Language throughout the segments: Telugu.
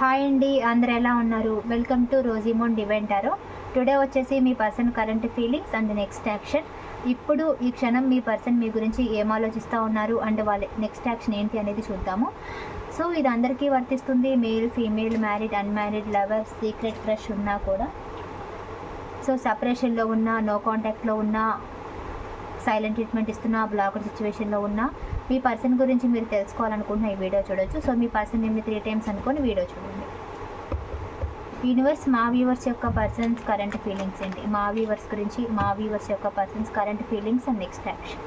హాయ్ అండి అందరు ఎలా ఉన్నారు? వెల్కమ్ టు రోజీమోన్ డివెంటారో టుడే వచ్చేసి మీ person current feelings and next action ఇప్పుడు ఈ క్షణం మీ పర్సన్ మీ గురించి ఏం ఆలోచిస్తూ ఉన్నారు అండ్ వాళ్ళ నెక్స్ట్ యాక్షన్ ఏంటి అనేది చూద్దాము. సో ఇది అందరికీ వర్తిస్తుంది. Male female married unmarried lover secret crush ఉన్నా కూడా. సో సపరేషన్లో ఉన్న నో కాంటాక్ట్లో ఉన్న సైలెంట్ ట్రీట్మెంట్ ఇస్తున్న బ్లాక్డ్ సిచ్యువేషన్లో ఉన్న మీ పర్సన్ గురించి మీరు తెలుసుకోవాలనుకుంటున్న ఈ వీడియో చూడొచ్చు. సో మీ పర్సన్ నేమ్ని త్రీ టైమ్స్ అనుకొని వీడియో చూడండి. యూనివర్స్ మా వ్యూవర్స్ యొక్క పర్సన్స్ కరెంట్ ఫీలింగ్స్ ఏంటి? మా వ్యూవర్స్ గురించి మా వ్యూవర్స్ యొక్క persons current feelings and next action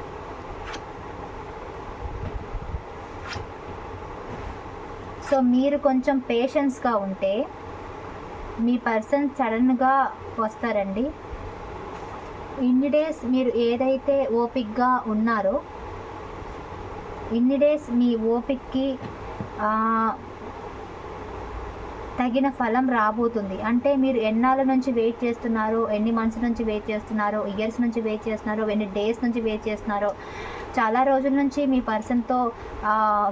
so మీరు కొంచెం పేషెన్స్గా ఉంటే మీ పర్సన్ సడన్గా వస్తారండి. ఇన్ని డేస్ మీరు ఏదైతే ఓపిక్గా ఉన్నారో ఇన్ని డేస్ మీ ఓపిక్కి తగిన ఫలం రాబోతుంది. అంటే మీరు ఎన్నాళ్ళ నుంచి వెయిట్ చేస్తున్నారో ఎన్ని మంత్స్ నుంచి వెయిట్ చేస్తున్నారో ఇయర్స్ నుంచి వెయిట్ చేస్తున్నారో ఎన్ని డేస్ నుంచి వెయిట్ చేస్తున్నారో చాలా రోజుల నుంచి మీ పర్సన్తో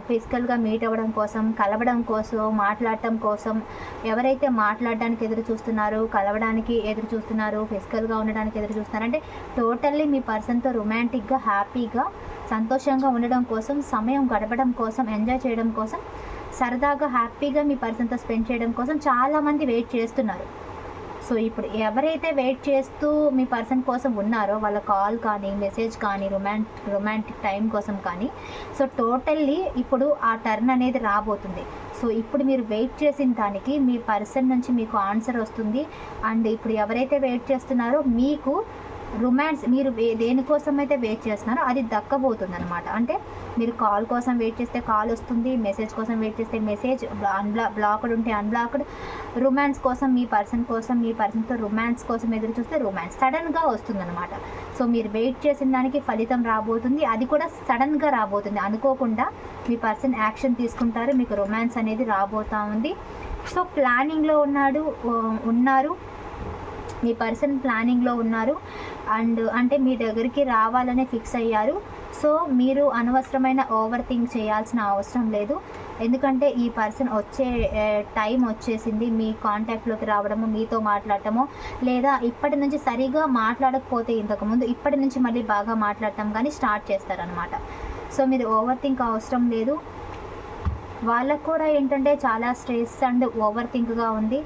ఫిజికల్గా మీట్ అవ్వడం కోసం కలవడం కోసం మాట్లాడటం కోసం ఎవరైతే మాట్లాడడానికి ఎదురు చూస్తున్నారో కలవడానికి ఎదురు చూస్తున్నారు ఫిజికల్గా ఉండడానికి ఎదురు చూస్తున్నారు అంటే టోటల్లీ మీ పర్సన్తో రొమాంటిక్గా హ్యాపీగా సంతోషంగా ఉండడం కోసం సమయం గడపడం కోసం ఎంజాయ్ చేయడం కోసం సరదాగా హ్యాపీగా మీ పర్సన్తో స్పెండ్ చేయడం కోసం చాలామంది వెయిట్ చేస్తున్నారు. సో ఇప్పుడు ఎవరైతే వెయిట్ చేస్తూ మీ పర్సన్ కోసం ఉన్నారో వాళ్ళ కాల్ కానీ మెసేజ్ కానీ రొమాంటిక్ రొమాంటిక్ టైం కోసం కానీ సో టోటల్లీ ఇప్పుడు ఆ టర్న్ అనేది రాబోతుంది. సో ఇప్పుడు మీరు వెయిట్ చేసిన దానికి మీ పర్సన్ నుంచి మీకు ఆన్సర్ వస్తుంది. అండ్ ఇప్పుడు ఎవరైతే వెయిట్ చేస్తున్నారో మీకు రొమాన్స్ మీరు దేనికోసం అయితే వెయిట్ చేస్తున్నారో అది దక్కబోతుంది అనమాట అంటే మీరు కాల్ కోసం వెయిట్ చేస్తే కాల్ వస్తుంది మెసేజ్ కోసం వెయిట్ చేస్తే మెసేజ్ అన్బ్లా బ్లాక్డ్ ఉంటే అన్బ్లాక్డ్ రొమాన్స్ కోసం మీ పర్సన్ కోసం మీ పర్సన్తో రొమాన్స్ కోసం ఎదురు చూస్తే రొమాన్స్ సడన్గా వస్తుంది అనమాట సో మీరు వెయిట్ చేసిన దానికి ఫలితం రాబోతుంది. అది కూడా సడన్గా రాబోతుంది. అనుకోకుండా మీ పర్సన్ యాక్షన్ తీసుకుంటారు. మీకు రొమాన్స్ అనేది రాబోతా ఉంది. సో ప్లానింగ్లో ఉన్నాడు ఉన్నారు. మీ పర్సన్ ప్లానింగ్లో ఉన్నారు. అండ్ అంటే మీ దగ్గరికి రావాలనే ఫిక్స్ అయ్యారు. సో మీరు అనవసరమైన ఓవర్ థింక్ చేయాల్సిన అవసరం లేదు. ఎందుకంటే ఈ పర్సన్ వచ్చే టైం వచ్చేసింది. మీ కాంటాక్ట్లోకి రావడము మీతో మాట్లాడటము లేదా ఇప్పటి నుంచి సరిగా మాట్లాడకపోతే ఇంతకుముందు ఇప్పటి నుంచి మళ్ళీ బాగా మాట్లాడటం కానీ స్టార్ట్ చేస్తారనమాట సో మీరు ఓవర్ థింక్ అవసరం లేదు. వాళ్ళకు కూడా ఏంటంటే చాలా స్ట్రెస్ అండ్ ఓవర్ థింక్గా ఉంది.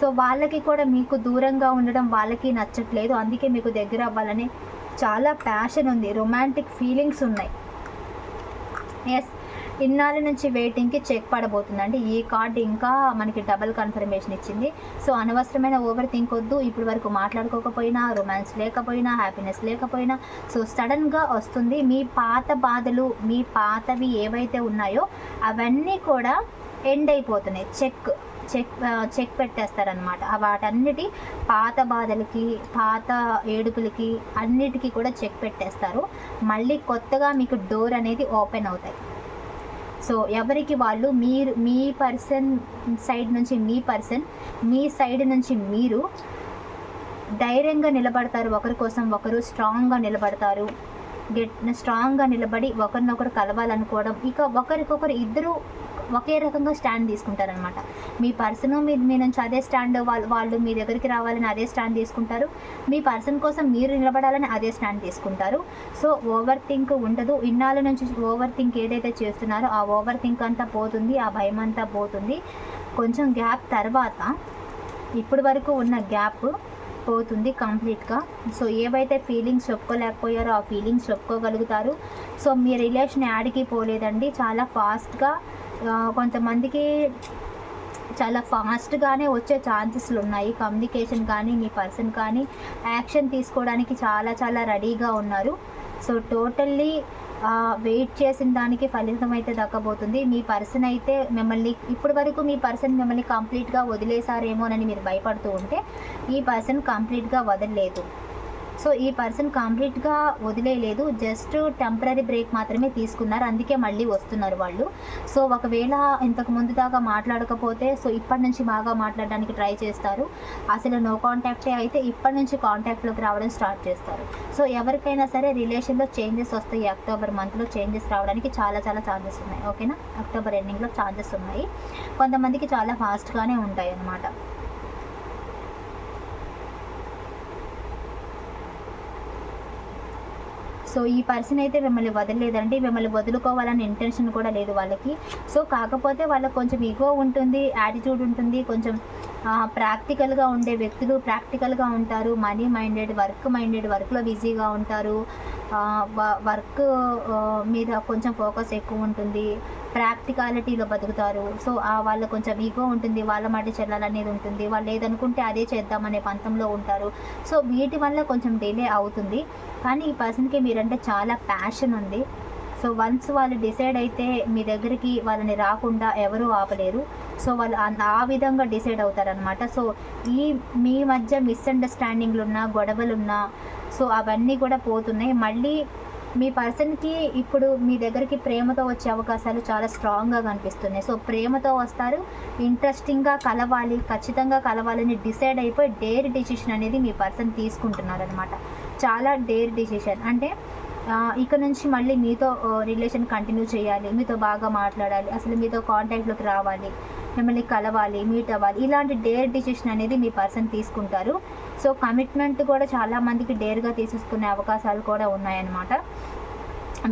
సో వాళ్ళకి కూడా మీకు దూరంగా ఉండడం వాళ్ళకి నచ్చట్లేదు. అందుకే మీకు దగ్గర అవ్వాలని చాలా ప్యాషన్ ఉంది. రొమాంటిక్ ఫీలింగ్స్ ఉన్నాయి. ఎస్ ఇన్నాళ్ళ నుంచి వెయిటింగ్కి చెక్ పడబోతుందండి ఈ కార్డ్ ఇంకా మనకి డబల్ కన్ఫర్మేషన్ ఇచ్చింది. సో అనవసరమైన ఓవర్ థింక్ వద్దు. ఇప్పుడు వరకు మాట్లాడుకోకపోయినా రొమాన్స్ లేకపోయినా హ్యాపీనెస్ లేకపోయినా సో సడన్గా వస్తుంది. మీ పాత బాధలు మీ పాతవి ఏవైతే ఉన్నాయో అవన్నీ కూడా ఎండ్ అయిపోతున్నాయి. చెక్ చెక్ చెక్ పెట్టేస్తారనమాట వాటన్నిటి పాత బాధలకి పాత ఏడుపులకి అన్నిటికీ కూడా చెక్ పెట్టేస్తారు. మళ్ళీ కొత్తగా మీకు డోర్ అనేది ఓపెన్ అవుతాయి. సో ఎవరికి వాళ్ళు మీరు మీ పర్సన్ సైడ్ నుంచి మీ పర్సన్ మీ సైడ్ నుంచి మీరు ధైర్యంగా నిలబడతారు. ఒకరి కోసం ఒకరు స్ట్రాంగ్గా నిలబడతారు. గెట్ స్ట్రాంగ్గా నిలబడి ఒకరినొకరు కలవాలనుకోవడం. ఇక ఒకరికొకరు ఇద్దరు ఒకే రకంగా స్టాండ్ తీసుకుంటారనమాట మీ పర్సన్ మీ మీ నుంచి అదే స్టాండ్ వాళ్ళు వాళ్ళు మీ దగ్గరికి రావాలని అదే స్టాండ్ తీసుకుంటారు. మీ పర్సన్ కోసం మీరు నిలబడాలని అదే స్టాండ్ తీసుకుంటారు. సో ఓవర్ థింక్ ఉండదు. ఇన్నాళ్ళ నుంచి ఓవర్ థింక్ ఏదైతే చేస్తున్నారో ఆ ఓవర్ థింక్ అంతా పోతుంది ఆ భయం అంతా పోతుంది. కొంచెం గ్యాప్ తర్వాత ఇప్పటి వరకు ఉన్న గ్యాప్ పోతుంది కంప్లీట్గా. సో ఏవైతే ఫీలింగ్స్ చెప్పుకోలేకపోయారో ఆ ఫీలింగ్స్ చెప్పుకోగలుగుతారు. సో మీ రిలేషన్ యాడ్కి పోలేదండి. చాలా ఫాస్ట్గా కొంతమందికి చాలా ఫాస్ట్గానే వచ్చే ఛాన్సెస్లు ఉన్నాయి. కమ్యూనికేషన్ కానీ మీ పర్సన్ కానీ యాక్షన్ తీసుకోవడానికి చాలా చాలా రెడీగా ఉన్నారు. సో టోటల్లీ వెయిట్ చేసిన దానికి ఫలితం అయితే దక్కబోతుంది. మీ పర్సన్ అయితే మిమ్మల్ని ఇప్పటి వరకు మీ పర్సన్ మిమ్మల్ని కంప్లీట్గా వదిలేశారేమోనని మీరు భయపడుతూ ఉంటే ఈ పర్సన్ కంప్లీట్గా వదలలేదు. సో ఈ పర్సన్ కంప్లీట్గా వదిలేయలేదు. జస్ట్ టెంపరీ బ్రేక్ మాత్రమే తీసుకున్నారు. అందుకే మళ్ళీ వస్తున్నారు వాళ్ళు. సో ఒకవేళ ఇంతకు ముందు దాకా మాట్లాడకపోతే సో ఇప్పటి నుంచి బాగా మాట్లాడడానికి ట్రై చేస్తారు. అసలు నో కాంటాక్టే అయితే ఇప్పటి నుంచి కాంటాక్ట్లోకి రావడం స్టార్ట్ చేస్తారు. సో ఎవరికైనా సరే రిలేషన్లో చేంజెస్ వస్తాయి. అక్టోబర్ మంత్లో చేంజెస్ రావడానికి చాలా చాలా ఛాన్సెస్ ఉన్నాయి. ఓకేనా? అక్టోబర్ ఎండింగ్లో ఛాన్సెస్ ఉన్నాయి. కొంతమందికి చాలా ఫాస్ట్గానే ఉంటాయి అన్నమాట సో ఈ పర్సన్ అయితే మిమ్మల్ని వదలలేదండి. మిమ్మల్ని వదులుకోవాలని ఇంటెన్షన్ కూడా లేదు వాళ్ళకి. సో కాకపోతే వాళ్ళకి కొంచెం ఈగో ఉంటుంది యాటిట్యూడ్ ఉంటుంది కొంచెం ప్రాక్టికల్గా ఉండే వ్యక్తులు ప్రాక్టికల్గా ఉంటారు. మనీ మైండెడ్ వర్క్ మైండెడ్ వర్క్లో బిజీగా ఉంటారు. వర్క్ మీద కొంచెం ఫోకస్ ఎక్కువ ఉంటుంది. ప్రాక్టికాలిటీలో బతుకుతారు. సో వాళ్ళ కొంచెం ఈగో ఉంటుంది వాళ్ళ మాట చెల్లాలనేది ఉంటుంది. వాళ్ళు ఏదనుకుంటే అదే చేద్దామనే పంతంలో ఉంటారు. సో వీటి వల్ల కొంచెం డిలే అవుతుంది. కానీ ఈ పర్సన్కి మీరంటే చాలా ప్యాషన్ ఉంది. సో వన్స్ వాళ్ళు డిసైడ్ అయితే మీ దగ్గరికి వాళ్ళని రాకుండా ఎవరూ ఆపలేరు. సో వాళ్ళు ఆ విధంగా డిసైడ్ అవుతారనమాట సో ఈ మీ మధ్య మిస్అండర్స్టాండింగ్లు ఉన్నా గొడవలున్నా సో అవన్నీ కూడా పోతున్నాయి. మళ్ళీ మీ పర్సన్కి ఇప్పుడు మీ దగ్గరికి ప్రేమతో వచ్చే అవకాశాలు చాలా స్ట్రాంగ్గా కనిపిస్తున్నాయి. సో ప్రేమతో వస్తారు. ఇంట్రెస్టింగ్గా కలవాలి ఖచ్చితంగా కలవాలని డిసైడ్ అయిపోయి డేర్ డిసిషన్ అనేది మీ పర్సన్ తీసుకుంటున్నారనమాట చాలా డేర్ డిసిషన్ అంటే ఇక నుంచి మళ్ళీ మీతో రిలేషన్ కంటిన్యూ చేయాలి మీతో బాగా మాట్లాడాలి అసలు మీతో కాంటాక్ట్లోకి రావాలి మిమ్మల్ని కలవాలి మీట్ అవ్వాలి ఇలాంటి డేర్ డిసిషన్ అనేది మీ పర్సన్ తీసుకుంటారు. సో కమిట్మెంట్ కూడా చాలామందికి డేర్గా తీసేసుకునే అవకాశాలు కూడా ఉన్నాయన్నమాట.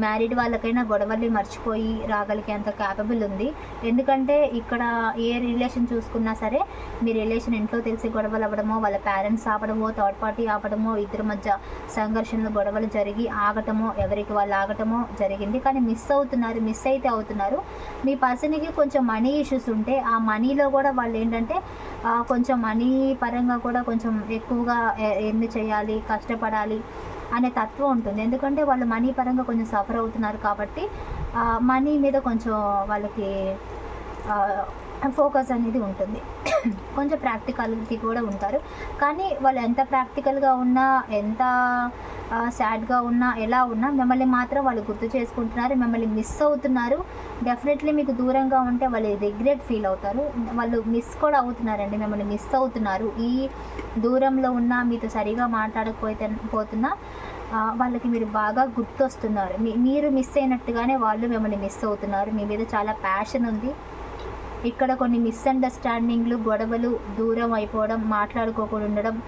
మ్యారీడ్ వాళ్ళకైనా గొడవల్ని మర్చిపోయి రాగలిగే అంత క్యాపబుల్ ఉంది. ఎందుకంటే ఇక్కడ ఏ రిలేషన్ చూసుకున్నా సరే మీ రిలేషన్ ఇంట్లో తెలిసి గొడవలు అవ్వడమో వాళ్ళ పేరెంట్స్ ఆపడమో థర్డ్ పార్టీ ఆపడమో ఇద్దరి మధ్య సంఘర్షణలు గొడవలు జరిగి ఆగటమో ఎవరికి వాళ్ళు ఆగటమో జరిగింది. కానీ మిస్ అవుతున్నారు మిస్ అయితే అవుతున్నారు. మీ పర్సన్కి కొంచెం మనీ ఇష్యూస్ ఉంటే ఆ మనీలో కూడా వాళ్ళు ఏంటంటే కొంచెం మనీ పరంగా కూడా కొంచెం ఎక్కువగా ఎన్ని చేయాలి కష్టపడాలి అనే తత్వం ఉంటుంది. ఎందుకంటే వాళ్ళు మనీ పరంగా కొంచెం సఫర్ అవుతున్నారు కాబట్టి మనీ మీద కొంచెం వాళ్ళకి ఫోకస్ అనేది ఉంటుంది. కొంచెం ప్రాక్టికాలిటీ కూడా ఉంటారు. కానీ వాళ్ళు ఎంత ప్రాక్టికల్గా ఉన్నా ఎంత సాడ్గా ఉన్నా ఎలా ఉన్నా మిమ్మల్ని మాత్రం వాళ్ళు గుర్తు చేసుకుంటున్నారు మిమ్మల్ని మిస్ అవుతున్నారు. డెఫినెట్లీ మీకు దూరంగా ఉంటే వాళ్ళు రిగ్రెట్ ఫీల్ అవుతారు. వాళ్ళు మిస్ కూడా అవుతున్నారండి మిమ్మల్ని మిస్ అవుతున్నారు. ఈ దూరంలో ఉన్న మీతో సరిగా మాట్లాడకపోతే పోతున్నా వాళ్ళకి మీరు బాగా గుర్తొస్తున్నారు. మీరు మిస్ అయినట్టుగానే వాళ్ళు మిమ్మల్ని మిస్ అవుతున్నారు. మీ మీద చాలా ప్యాషన్ ఉంది. ఇక్కడ కొన్ని మిస్అండర్స్టాండింగ్లు గొడవలు దూరం అయిపోవడం మాట్లాడుకోకుండా ఉండడం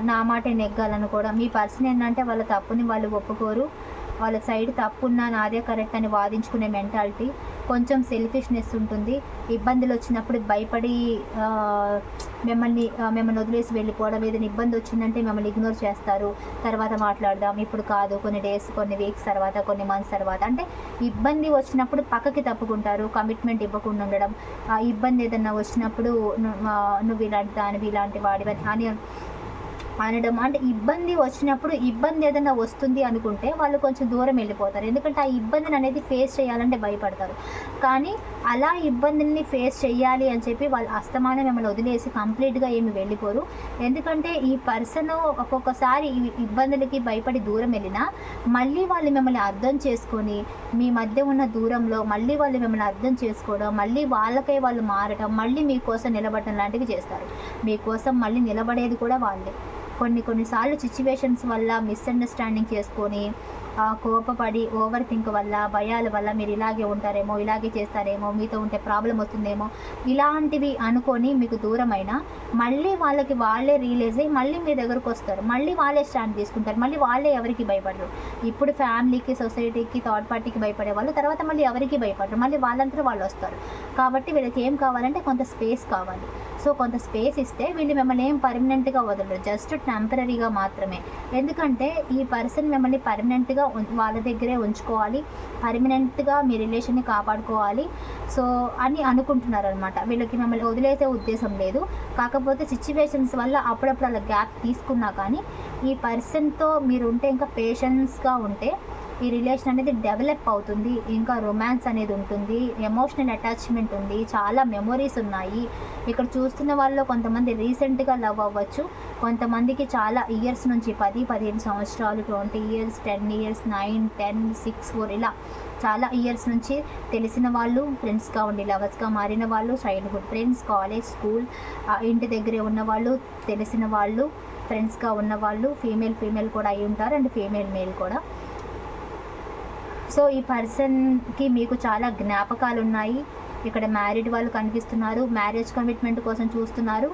నా మాటే నెగ్గాలనుకోవడం. మీ పర్సన్ ఏంటంటే వాళ్ళ తప్పుని వాళ్ళు ఒప్పుకోరు. వాళ్ళ సైడ్ తప్పున్నా నాదే కరెక్ట్ అని వాదించుకునే మెంటాలిటీ. కొంచెం సెల్ఫిష్నెస్ ఉంటుంది. ఇబ్బందులు వచ్చినప్పుడు భయపడి మిమ్మల్ని మిమ్మల్ని వదిలేసి వెళ్ళిపోవడం ఏదైనా ఇబ్బంది వచ్చిందంటే మిమ్మల్ని ఇగ్నోర్ చేస్తారు. తర్వాత మాట్లాడదాం ఇప్పుడు కాదు కొన్ని డేస్ కొన్ని వీక్స్ తర్వాత కొన్ని మంత్స్ తర్వాత. అంటే ఇబ్బంది వచ్చినప్పుడు పక్కకి తప్పుకుంటారు కమిట్మెంట్ ఇవ్వకుండా ఉండడం. ఇబ్బంది ఏదన్నా వచ్చినప్పుడు నువ్వు ఇలాంటి దానివి ఇలాంటి వాడివని అని అనడం. అంటే ఇబ్బంది వచ్చినప్పుడు ఇబ్బంది ఏదైనా వస్తుంది అనుకుంటే వాళ్ళు కొంచెం దూరం వెళ్ళిపోతారు. ఎందుకంటే ఆ ఇబ్బందిని అనేది ఫేస్ చేయాలంటే భయపడతారు. కానీ అలా ఇబ్బందుల్ని ఫేస్ చేయాలి అని చెప్పి వాళ్ళు అస్తమానం మిమ్మల్ని వదిలేసి కంప్లీట్గా ఏమి వెళ్ళిపోరు. ఎందుకంటే ఈ పర్సన్ ఒక్కొక్కసారి ఇబ్బందులకి భయపడి దూరం వెళ్ళినా మళ్ళీ వాళ్ళు మిమ్మల్ని అర్థం చేసుకొని మీ మధ్య ఉన్న దూరంలో మళ్ళీ వాళ్ళు మిమ్మల్ని అర్థం చేసుకోవడం మళ్ళీ వాళ్ళకై వాళ్ళు మారడం మళ్ళీ మీకోసం నిలబడటం లాంటివి చేస్తారు. మీకోసం మళ్ళీ నిలబడేది కూడా వాళ్ళే. కొన్ని కొన్నిసార్లు సిచ్యువేషన్స్ వల్ల మిస్అండర్స్టాండింగ్ చేసుకొని కోపపడి ఓవర్ థింక్ వల్ల భయాల వల్ల మీరు ఇలాగే ఉంటారేమో ఇలాగే చేస్తారేమో మీతో ఉంటే ప్రాబ్లం వస్తుందేమో ఇలాంటివి అనుకొని మీకు దూరమైన మళ్ళీ వాళ్ళకి వాళ్ళే రియలైజ్ అయ్యి మళ్ళీ మీ దగ్గరకు వస్తారు. మళ్ళీ వాళ్ళే స్టాండ్ తీసుకుంటారు. మళ్ళీ వాళ్ళే ఎవరికి భయపడరు. ఇప్పుడు ఫ్యామిలీకి సొసైటీకి థర్డ్ పార్టీకి భయపడే వాళ్ళు తర్వాత మళ్ళీ ఎవరికి భయపడరు. మళ్ళీ వాళ్ళంతా వాళ్ళు వస్తారు. కాబట్టి వీళ్ళకి ఏం కావాలంటే కొంత స్పేస్ కావాలి. సో కొంత స్పేస్ ఇస్తే వీళ్ళు మిమ్మల్ని ఏం పర్మనెంట్గా వదలరు. జస్ట్ టెంపరీగా మాత్రమే. ఎందుకంటే ఈ పర్సన్ మిమ్మల్ని పర్మనెంట్గా వాళ్ళ దగ్గరే ఉంచుకోవాలి. పర్మనెంట్గా మీ రిలేషన్ని కాపాడుకోవాలి. సో అని అనుకుంటున్నారు అనమాట వీళ్ళకి మిమ్మల్ని వదిలేసే ఉద్దేశం లేదు. కాకపోతే సిచ్యువేషన్స్ వల్ల అప్పుడప్పుడు అలా గ్యాప్ తీసుకున్నా కానీ ఈ పర్సన్తో మీరు ఉంటే ఇంకా పేషెన్స్గా ఉంటే ఈ రిలేషన్ అనేది డెవలప్ అవుతుంది. ఇంకా రొమాన్స్ అనేది ఉంటుంది. ఎమోషనల్ అటాచ్మెంట్ ఉంది. చాలా మెమొరీస్ ఉన్నాయి. ఇక్కడ చూస్తున్న వాళ్ళు కొంతమంది రీసెంట్గా లవ్ అవ్వచ్చు. కొంతమందికి చాలా ఇయర్స్ నుంచి పది పదిహేను సంవత్సరాలు twenty years ten years nine ten six four ఇలా చాలా ఇయర్స్ నుంచి తెలిసిన వాళ్ళు ఫ్రెండ్స్గా ఉండి లవర్స్గా మారిన వాళ్ళు చైల్డ్హుడ్ ఫ్రెండ్స్ కాలేజ్ స్కూల్ ఇంటి దగ్గరే ఉన్న వాళ్ళు తెలిసిన వాళ్ళు ఫ్రెండ్స్గా ఉన్న వాళ్ళు ఫీమేల్ ఫీమేల్ కూడా అయి ఉంటారు. అండ్ ఫీమేల్ మేల్ కూడా. సో ఈ పర్సన్కి మీకు చాలా జ్ఞాపకాలు ఉన్నాయి ఇక్కడ మ్యారీడ్ వాళ్ళు కనిపిస్తున్నారు. మ్యారేజ్ కమిట్మెంట్ కోసం చూస్తున్నారు.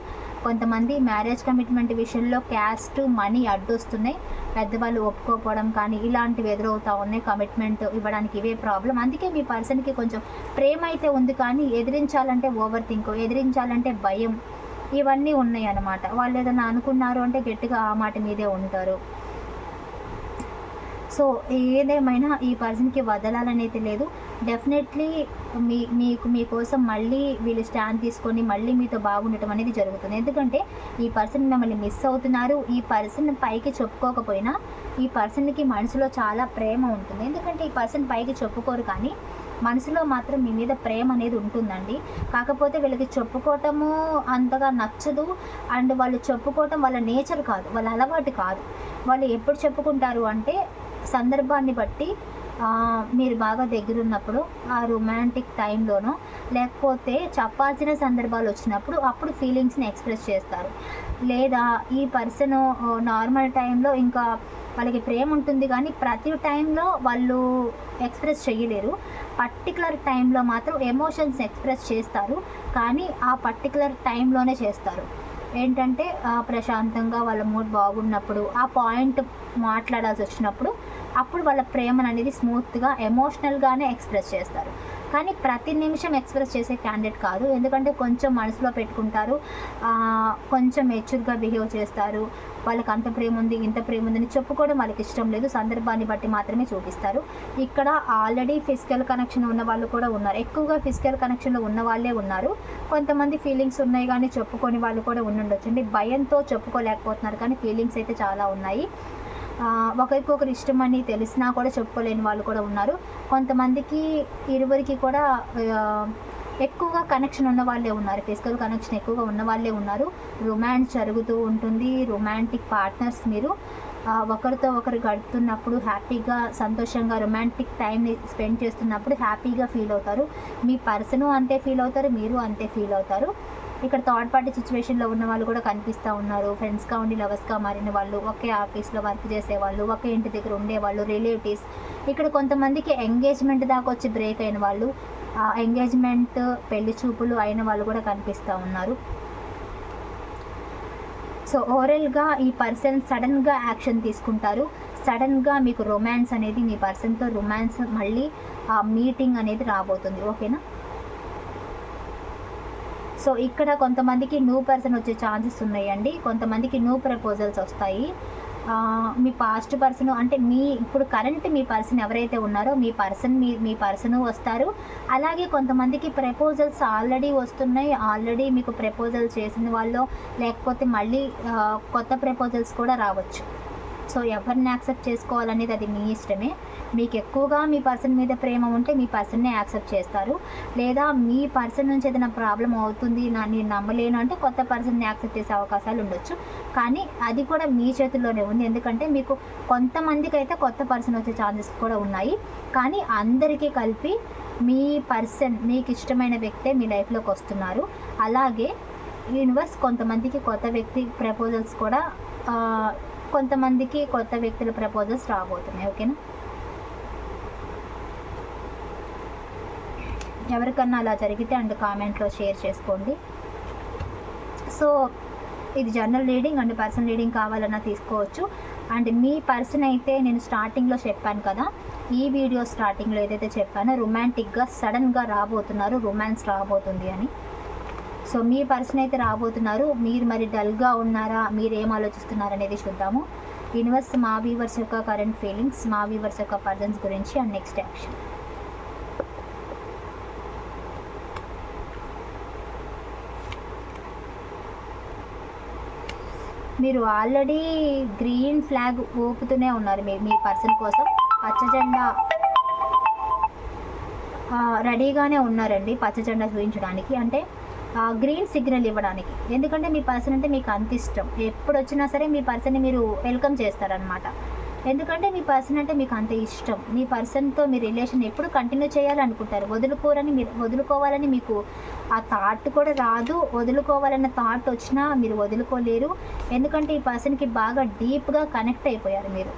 కొంతమంది మ్యారేజ్ కమిట్మెంట్ విషయంలో క్యాస్ట్ మనీ అడ్డొస్తున్నాయి. పెద్దవాళ్ళు ఒప్పుకోకపోవడం కానీ ఇలాంటివి ఎదురవుతూ ఉన్నాయి. కమిట్మెంట్ ఇవ్వడానికి ఇవే ప్రాబ్లం అందుకే మీ పర్సన్కి కొంచెం ప్రేమ అయితే ఉంది కానీ ఎదిరించాలంటే ఓవర్ థింక్ ఎదిరించాలంటే భయం. ఇవన్నీ ఉన్నాయి అన్నమాట. వాళ్ళు ఏదైనా అనుకున్నారు అంటే గట్టిగా ఆ మాట మీదే ఉంటారు. సో ఏదేమైనా ఈ పర్సన్కి వదలాలనేది లేదు. డెఫినెట్లీ మీ మీకు మీకోసం మళ్ళీ వీళ్ళు స్టాండ్ తీసుకొని మళ్ళీ మీతో బాగుండటం అనేది జరుగుతుంది. ఎందుకంటే ఈ పర్సన్ మిమ్మల్ని మిస్ అవుతున్నారు. ఈ పర్సన్ పైకి చెప్పుకోకపోయినా ఈ పర్సన్కి మనసులో చాలా ప్రేమ ఉంటుంది. ఎందుకంటే ఈ పర్సన్ పైకి చెప్పుకోరు కానీ మనసులో మాత్రం మీ మీద ప్రేమ అనేది ఉంటుందండి. కాకపోతే వీళ్ళకి చెప్పుకోవటము అంతగా నచ్చదు. అండ్ వాళ్ళు చెప్పుకోవటం వాళ్ళ నేచర్ కాదు. వాళ్ళ అలవాటు కాదు. వాళ్ళు ఎప్పుడు చెప్పుకుంటారు అంటే సందర్భాన్ని బట్టి మీరు బాగా దగ్గర ఉన్నప్పుడు ఆ రొమాంటిక్ టైంలోనో లేకపోతే చెప్పాల్సిన సందర్భాలు వచ్చినప్పుడు అప్పుడు ఫీలింగ్స్ని ఎక్స్ప్రెస్ చేస్తారు. లేదా ఈ పర్సన్ నార్మల్ టైంలో ఇంకా వాళ్ళకి ప్రేమ ఉంటుంది కానీ ప్రతి టైంలో వాళ్ళు ఎక్స్ప్రెస్ చేయలేరు. పర్టికులర్ టైంలో మాత్రం ఎమోషన్స్ ఎక్స్ప్రెస్ చేస్తారు. కానీ ఆ పర్టికులర్ టైంలోనే చేస్తారు. ఏంటంటే ప్రశాంతంగా వాళ్ళ మూడ్ బాగున్నప్పుడు ఆ పాయింట్ మాట్లాడాల్సి వచ్చినప్పుడు అప్పుడు వాళ్ళ ప్రేమను అనేది స్మూత్గా ఎమోషనల్గానే ఎక్స్ప్రెస్ చేస్తారు. కానీ ప్రతి నిమిషం ఎక్స్ప్రెస్ చేసే క్యాండిడేట్ కాదు. ఎందుకంటే కొంచెం మనసులో పెట్టుకుంటారు. కొంచెం మెచ్యూర్గా బిహేవ్ చేస్తారు. వాళ్ళకి అంత ప్రేమ ఉంది ఇంత ప్రేమ ఉందని చెప్పుకోవడం వాళ్ళకి ఇష్టం లేదు. సందర్భాన్ని బట్టి మాత్రమే చూపిస్తారు. ఇక్కడ ఆల్రెడీ ఫిజికల్ కనెక్షన్ ఉన్న వాళ్ళు కూడా ఉన్నారు. ఎక్కువగా ఫిజికల్ కనెక్షన్లో ఉన్న వాళ్ళే ఉన్నారు. కొంతమంది ఫీలింగ్స్ ఉన్నాయి కానీ చెప్పుకొని వాళ్ళు కూడా ఉండుండొచ్చు. అండి భయంతో చెప్పుకోలేకపోతున్నారు కానీ ఫీలింగ్స్ అయితే చాలా ఉన్నాయి. ఒకరికొకరు ఇష్టం అని తెలిసినా కూడా చెప్పుకోలేని వాళ్ళు కూడా ఉన్నారు. కొంతమందికి ఇరువురికి కూడా ఎక్కువగా కనెక్షన్ ఉన్న వాళ్ళే ఉన్నారు. ఫిజికల్ కనెక్షన్ ఎక్కువగా ఉన్న వాళ్ళే ఉన్నారు. రొమాన్స్ జరుగుతూ ఉంటుంది. రొమాంటిక్ పార్ట్నర్స్ మీరు ఒకరితో ఒకరు గడుపుతున్నప్పుడు హ్యాపీగా సంతోషంగా రొమాంటిక్ టైంని స్పెండ్ చేస్తున్నప్పుడు హ్యాపీగా ఫీల్ అవుతారు. మీ పర్సను అంతే ఫీల్ అవుతారు. మీరు అంతే ఫీల్ అవుతారు. ఇక్కడ థర్డ్ పార్టీ సిచ్యువేషన్లో ఉన్న వాళ్ళు కూడా కనిపిస్తూ ఉన్నారు. ఫ్రెండ్స్గా ఉండి లవర్స్గా మారిన వాళ్ళు ఒకే ఆఫీస్లో వర్క్ చేసేవాళ్ళు ఒకే ఇంటి దగ్గర ఉండేవాళ్ళు రిలేటివ్స్ ఇక్కడ కొంతమందికి ఎంగేజ్మెంట్ దాకా వచ్చి బ్రేక్ అయిన వాళ్ళు ఎంగేజ్మెంట్ పెళ్ళి చూపులు అయిన వాళ్ళు కూడా కనిపిస్తూ ఉన్నారు. సో ఓవరాల్గా ఈ పర్సన్ సడన్గా యాక్షన్ తీసుకుంటారు. సడన్గా మీకు రొమాన్స్ అనేది మీ పర్సన్తో రొమాన్స్ మళ్ళీ ఆ మీటింగ్ అనేది రాబోతుంది. ఓకేనా సో ఇక్కడ కొంతమందికి న్యూ పర్సన్ వచ్చే ఛాన్సెస్ ఉన్నాయండి. కొంతమందికి న్యూ ప్రపోజల్స్ వస్తాయి. మీ పాస్ట్ పర్సన్ అంటే మీ ఇప్పుడు కరెంట్ మీ పర్సన్ ఎవరైతే ఉన్నారో మీ పర్సన్ మీ మీ పర్సన్ వస్తారు. అలాగే కొంతమందికి ప్రపోజల్స్ ఆల్రెడీ వస్తున్నాయి. ఆల్రెడీ మీకు ప్రపోజల్ చేసిన వాళ్ళు లేకపోతే మళ్ళీ కొత్త ప్రపోజల్స్ కూడా రావచ్చు. సో ఎవరిని యాక్సెప్ట్ చేసుకోవాలనేది అది మీ ఇష్టమే. మీకు ఎక్కువగా మీ పర్సన్ మీద ప్రేమ ఉంటే మీ పర్సన్నే యాక్సెప్ట్ చేస్తారు. లేదా మీ పర్సన్ నుంచి ఏదైనా ప్రాబ్లం అవుతుంది నా నేను నమ్మలేను అంటే కొత్త పర్సన్ని యాక్సెప్ట్ చేసే అవకాశాలు ఉండొచ్చు. కానీ అది కూడా మీ చేతుల్లోనే ఉంది. ఎందుకంటే మీకు కొంతమందికి అయితే కొత్త పర్సన్ వచ్చే ఛాన్సెస్ కూడా ఉన్నాయి. కానీ అందరికీ కలిపి మీ పర్సన్ మీకు ఇష్టమైన వ్యక్తే మీ లైఫ్లోకి వస్తున్నారు. అలాగే యూనివర్స్ కొంతమందికి కొత్త వ్యక్తి ప్రపోజల్స్ కూడా కొంతమందికి కొత్త వ్యక్తుల ప్రపోజల్స్ రాబోతున్నాయి ఓకేనా? ఎవరికన్నా అలా జరిగితే అండ్ కామెంట్లో షేర్ చేసుకోండి. సో ఇది general reading and personal reading కావాలన్నా తీసుకోవచ్చు. అండ్ మీ పర్సన్ అయితే నేను స్టార్టింగ్లో చెప్పాను కదా ఈ వీడియో స్టార్టింగ్లో ఏదైతే చెప్పానో రొమాంటిక్గా సడన్గా రాబోతున్నారు రొమాన్స్ రాబోతుంది అని. సో మీ పర్సన్ అయితే రాబోతున్నారు. మీరు మరి డల్గా ఉన్నారా? మీరు ఏం ఆలోచిస్తున్నారు అనేది చూద్దాము. యూనివర్స్ మా వీవర్స్ యొక్క కరెంట్ ఫీలింగ్స్ మా వీవర్స్ యొక్క పర్సన్స్ గురించి అండ్ నెక్స్ట్ యాక్షన్ మీరు ఆల్రెడీ గ్రీన్ ఫ్లాగ్ ఊపుతూనే ఉన్నారు మీ మీ పర్సన్ కోసం. పచ్చ జెండా రెడీగానే ఉన్నారండి పచ్చ జెండా చూపించడానికి. అంటే గ్రీన్ సిగ్నల్ ఇవ్వడానికి. ఎందుకంటే మీ పర్సన్ అంటే మీకు అంత ఇష్టం. ఎప్పుడు వచ్చినా సరే మీ పర్సన్ని మీరు వెల్కమ్ చేస్తారనమాట ఎందుకంటే మీ పర్సన్ అంటే మీకు అంత ఇష్టం. మీ పర్సన్తో మీ రిలేషన్ ఎప్పుడు కంటిన్యూ చేయాలనుకుంటారు. వదులుకోరని మీరు వదులుకోవాలని మీకు ఆ థాట్ కూడా రాదు. వదులుకోవాలన్న థాట్ వచ్చినా మీరు వదులుకోలేరు. ఎందుకంటే ఈ పర్సన్కి బాగా డీప్గా కనెక్ట్ అయిపోయారు మీరు.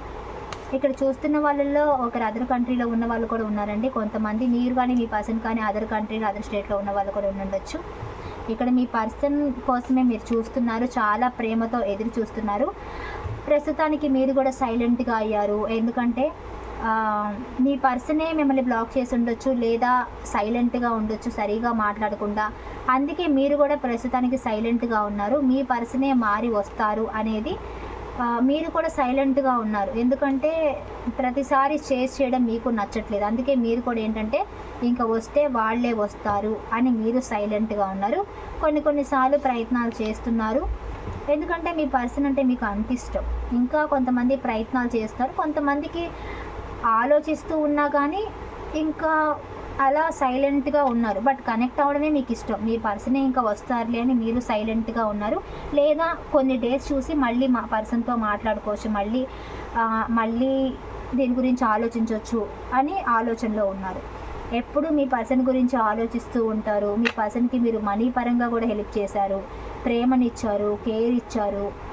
ఇక్కడ చూస్తున్న వాళ్ళల్లో ఒకరు అదర్ కంట్రీలో ఉన్న వాళ్ళు కూడా ఉన్నారండి. కొంతమంది మీరు కానీ మీ పర్సన్ కానీ అదర్ కంట్రీలో అదర్ స్టేట్లో ఉన్న వాళ్ళు కూడా ఉండొచ్చు. ఇక్కడ మీ పర్సన్ కోసమే మీరు చూస్తున్నారు. చాలా ప్రేమతో ఎదురు చూస్తున్నారు. ప్రస్తుతానికి మీరు కూడా సైలెంట్గా అయ్యారు. ఎందుకంటే మీ పర్సనే మిమ్మల్ని బ్లాక్ చేసి ఉండొచ్చు లేదా సైలెంట్గా ఉండొచ్చు సరిగా మాట్లాడకుండా. అందుకే మీరు కూడా ప్రస్తుతానికి సైలెంట్గా ఉన్నారు. మీ పర్సనే మారి వస్తారు అనేది మీరు కూడా సైలెంట్గా ఉన్నారు. ఎందుకంటే ప్రతిసారి చేసి చేయడం మీకు నచ్చట్లేదు. అందుకే మీరు కూడా ఏంటంటే ఇంకా వస్తే వాళ్ళే వస్తారు అని మీరు సైలెంట్గా ఉన్నారు. కొన్ని కొన్నిసార్లు ప్రయత్నాలు చేస్తున్నారు. ఎందుకంటే మీ పర్సన్ అంటే మీకు అంత ఇష్టం. ఇంకా కొంతమంది ప్రయత్నాలు చేస్తారు. కొంతమందికి ఆలోచిస్తూ ఉన్నా కానీ ఇంకా అలా సైలెంట్గా ఉన్నారు. బట్ కనెక్ట్ అవ్వడమే మీకు ఇష్టం. మీ పర్సనే ఇంకా వస్తారులే అని మీరు సైలెంట్గా ఉన్నారు. లేదా కొన్ని డేస్ చూసి మళ్ళీ మా పర్సన్తో మాట్లాడుకోవచ్చు. మళ్ళీ మళ్ళీ దీని గురించి ఆలోచించవచ్చు అని ఆలోచనలో ఉన్నారు. ఎప్పుడు మీ పర్సన్ గురించి ఆలోచిస్తూ ఉంటారు. మీ పర్సన్కి మీరు మనీ పరంగా కూడా హెల్ప్ చేశారు. ప్రేమనిచ్చారు కేర్ ఇచ్చారు.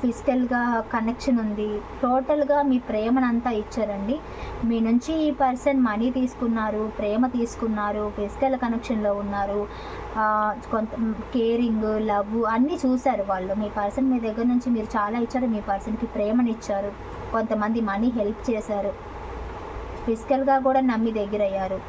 ఫిజికల్గా కనెక్షన్ ఉంది. టోటల్గా మీ ప్రేమనంతా ఇచ్చారండి. మీ నుంచి ఈ పర్సన్ మనీ తీసుకున్నారు ప్రేమ తీసుకున్నారు ఫిజికల్ కనెక్షన్లో ఉన్నారు. కొంత కేరింగ్ లవ్ అన్నీ చూశారు వాళ్ళు. మీ పర్సన్ మీ దగ్గర నుంచి మీరు చాలా ఇచ్చారు మీ పర్సన్కి ప్రేమనిచ్చారు. కొంతమంది మనీ హెల్ప్ చేశారు. ఫిజికల్గా కూడా నమ్మి దగ్గరయ్యారు.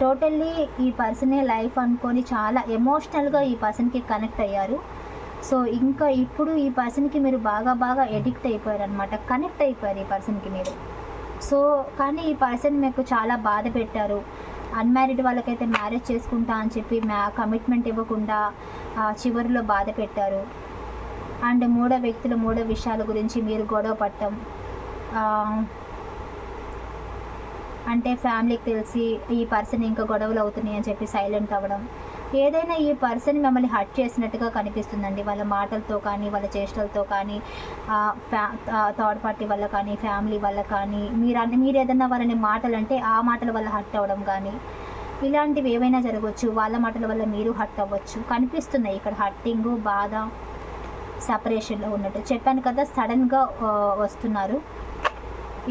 టోటల్లీ ఈ పర్సనే లైఫ్ అనుకొని చాలా ఎమోషనల్గా ఈ పర్సన్కి కనెక్ట్ అయ్యారు. సో ఇంకా ఇప్పుడు ఈ పర్సన్కి మీరు బాగా బాగా ఎడిక్ట్ అయిపోయారు అనమాట కనెక్ట్ అయిపోయారు ఈ పర్సన్కి మీరు. సో కానీ ఈ పర్సన్ మీకు చాలా బాధ పెట్టారు. అన్మ్యారీడ్ వాళ్ళకైతే మ్యారేజ్ చేసుకుంటా అని చెప్పి మ్యా కమిట్మెంట్ ఇవ్వకుండా చివరిలో బాధ పెట్టారు. అండ్ మూడో వ్యక్తులు మూడో విషయాల గురించి మీరు గొడవ పడటం అంటే ఫ్యామిలీకి తెలిసి ఈ పర్సన్ ఇంకా గొడవలు అవుతున్నాయి అని చెప్పి సైలెంట్ అవ్వడం. ఏదైనా ఈ పర్సన్ మిమ్మల్ని హర్ట్ చేసినట్టుగా కనిపిస్తుందండి. వాళ్ళ మాటలతో కానీ వాళ్ళ చేష్టలతో కానీ ఫ్యా థర్డ్ పార్టీ వల్ల కానీ ఫ్యామిలీ వల్ల కానీ మీరు అన్ని మీరు ఏదైనా వాళ్ళని మాటలు అంటే ఆ మాటల వల్ల హర్ట్ అవ్వడం కానీ ఇలాంటివి ఏవైనా జరగవచ్చు. వాళ్ళ మాటల వల్ల మీరు హర్ట్ అవ్వచ్చు. కనిపిస్తున్నాయి ఇక్కడ హర్టింగ్ బాధ సపరేషన్లో ఉన్నట్టు. చెప్పాను కదా సడన్గా వస్తున్నారు.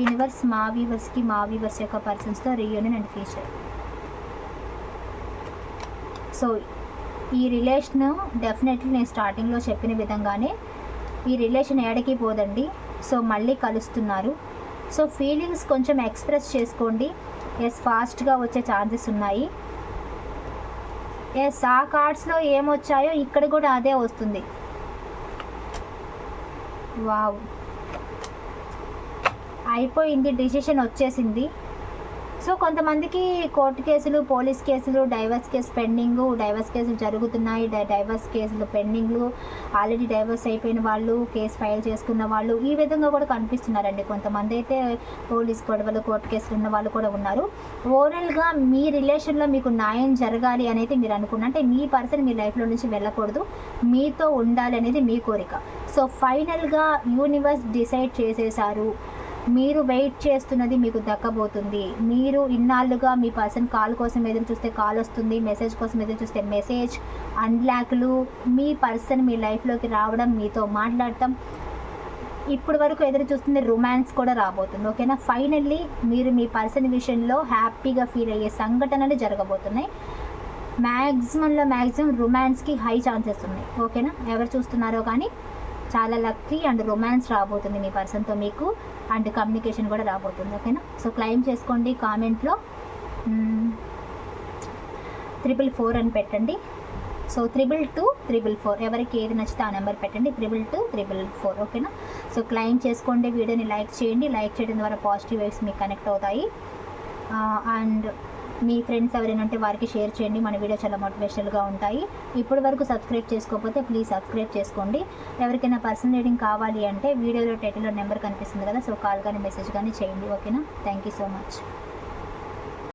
యూనివర్స్ మా వీవర్స్కి మా వీవర్స్ యొక్క పర్సన్స్తో రీయూనియన్ అండ్ ఫ్యూచర్ సో ఈ రిలేషన్ డెఫినెట్లీ నేను స్టార్టింగ్లో చెప్పిన విధంగానే ఈ రిలేషన్ ఏడకి పోదండి. సో మళ్ళీ కలుస్తున్నారు. సో ఫీలింగ్స్ కొంచెం ఎక్స్ప్రెస్ చేసుకోండి. ఎస్ ఫాస్ట్గా వచ్చే ఛాన్సెస్ ఉన్నాయి. ఎస్ ఆ కార్డ్స్లో ఏమొచ్చాయో ఇక్కడ కూడా అదే వస్తుంది. వావ్. అయిపోయింది డిసిషన్ వచ్చేసింది. సో కొంతమందికి కోర్టు కేసులు పోలీస్ కేసులు డైవర్స్ కేసు పెండింగ్ డైవర్స్ కేసులు జరుగుతున్నాయి. డై- డైవర్స్ కేసులు పెండింగ్లు. ఆల్రెడీ డైవర్స్ అయిపోయిన వాళ్ళు కేసు ఫైల్ చేసుకున్న వాళ్ళు ఈ విధంగా కూడా కనిపిస్తున్నారండి. కొంతమంది అయితే పోలీస్ గొడవలు కోర్టు కేసులు ఉన్న వాళ్ళు కూడా ఉన్నారు. ఓవరాల్గా మీ రిలేషన్లో మీకు న్యాయం జరగాలి అనేది మీరు అనుకున్న అంటే మీ పర్సన్ మీ లైఫ్లో నుంచి వెళ్ళకూడదు. మీతో ఉండాలి అనేది మీ కోరిక. సో ఫైనల్గా యూనివర్స్ డిసైడ్ చేసేసారు మీరు వెయిట్ చేస్తున్నది మీకు దక్కబోతుంది. మీరు ఇన్నాళ్ళుగా మీ పర్సన్ కాల్ కోసం ఎదురు చూస్తే కాల్ వస్తుంది మెసేజ్ కోసం ఎదురు చూస్తే మెసేజ్ అన్లాక్లు మీ పర్సన్ మీ లైఫ్లోకి రావడం మీతో మాట్లాడటం. ఇప్పుడు వరకు ఎదురు చూస్తుంది రొమాన్స్ కూడా రాబోతుంది. ఓకేనా ఫైనల్లీ మీరు మీ పర్సన్ విషయంలో హ్యాపీగా ఫీల్ అయ్యే సంఘటనలు జరగబోతున్నాయి. మ్యాక్సిమంలో మ్యాక్సిమం రొమాన్స్కి హై ఛాన్సెస్ ఉన్నాయి. ఓకేనా ఎవరు చూస్తున్నారో కానీ చాలా లక్కీ అండ్ రొమాన్స్ రాబోతుంది మీ పర్సన్తో మీకు అండ్ కమ్యూనికేషన్ కూడా రాబోతుంది ఓకేనా సో క్లైమ్ చేసుకోండి కామెంట్లో. త్రిబుల్ ఫోర్ అని పెట్టండి. So triple two triple four ఎవరికి ఏది నచ్చితే ఆ నెంబర్ పెట్టండి. త్రిబుల్ టూ త్రిబుల్ ఫోర్ ఓకేనా సో క్లైమ్ చేసుకోండి వీడియోని లైక్ చేయండి. లైక్ చేయడం ద్వారా పాజిటివ్ వేవ్స్ మీకు కనెక్ట్ అవుతాయి. Uh, అండ్ మీ ఫ్రెండ్స్ ఎవరైనా ఉంటే వారికి షేర్ చేయండి. మన వీడియో చాలా మోటివేషనల్గా ఉంటాయి. ఇప్పటి వరకు సబ్స్క్రైబ్ చేసుకోకపోతే ప్లీజ్ సబ్స్క్రైబ్ చేసుకోండి. ఎవరికైనా పర్సనల్ రీడింగ్ కావాలి అంటే వీడియోలో టైటిల్లో నెంబర్ కనిపిస్తుంది కదా సో కాల్ కానీ మెసేజ్ కానీ చేయండి. ఓకేనా థ్యాంక్ యూ సో మచ్